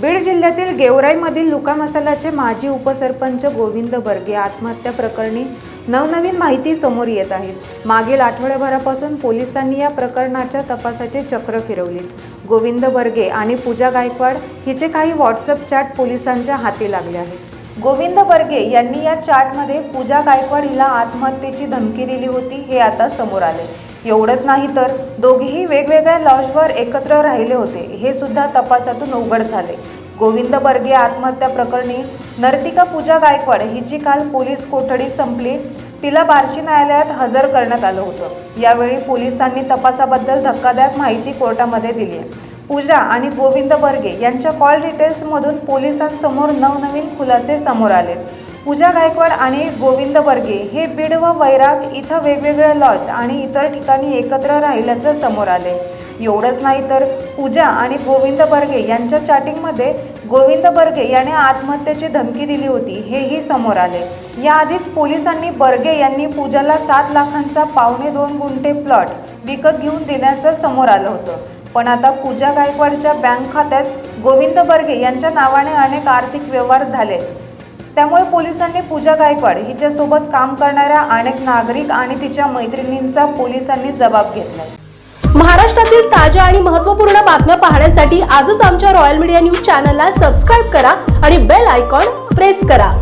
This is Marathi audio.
Beed जिल्ह्यातील गेवराईमधील लुका मसालाचे माजी उपसरपंच गोविंद बर्गे आत्महत्या प्रकरणी नवनवीन माहिती समोर येत आहे. मागील आठवड्याभरापासून पोलिसांनी या प्रकरणाच्या तपासाचे चक्र फिरवले. गोविंद बर्गे आणि पूजा गायकवाड हिचे काही व्हॉट्सअप चॅट पोलिसांच्या हाती लागले आहेत. गोविंद बर्गे यांनी या चॅटमध्ये पूजा गायकवाड हिला आत्महत्येची धमकी दिली होती हे आता समोर आले. एवढंच नाही तर दोघेही वेगवेगळ्या लॉजवर एकत्र राहिले होते. हे सुद्धा तपासातून उघड झाले. गोविंद बर्गे आत्महत्या प्रकरणी नर्तिका पूजा गायकवाड हिची काल पोलीस कोठडी संपली. तिला बार्शी न्यायालयात हजर करण्यात आलं होतं. यावेळी पोलिसांनी तपासाबद्दल धक्कादायक माहिती कोर्टामध्ये दिली आहे. पूजा आणि गोविंद बर्गे यांच्या कॉल डिटेल्समधून पोलिसांसमोर नवनवीन खुलासे समोर आलेत. पूजा गायकवाड आणि गोविंद बर्गे हे बीड व वैराग इथं वेगवेगळ्या लॉज आणि इतर ठिकाणी एकत्र राहिल्याचं समोर आले. एवढंच नाही तर पूजा आणि गोविंद बर्गे यांच्या चॅटिंगमध्ये गोविंद बर्गे याने आत्महत्येची धमकी दिली होती हेही समोर आले. याआधीच पोलिसांनी बर्गे यांनी पूजाला सात लाखांचा पावणे दोन गुंठे प्लॉट विकत घेऊन देण्याचं समोर आलं होतं. पण आता पूजा गायकवाडच्या बँक खात्यात गोविंद बर्गे यांच्या नावाने अनेक आर्थिक व्यवहार झाले. त्यामुळे पोलिसांनी पूजा गायकवाड हिच्यासोबत काम करणाऱ्या अनेक नागरिक आणि तिच्या मैत्रिणींचा पोलिसांनी जबाब घेतला. महाराष्ट्रातील ताज्या आणि महत्त्वपूर्ण बातम्या पाहण्यासाठी आजच आमच्या रॉयल मीडिया न्यूज चॅनलला सबस्क्राईब करा आणि बेल आयकॉन प्रेस करा.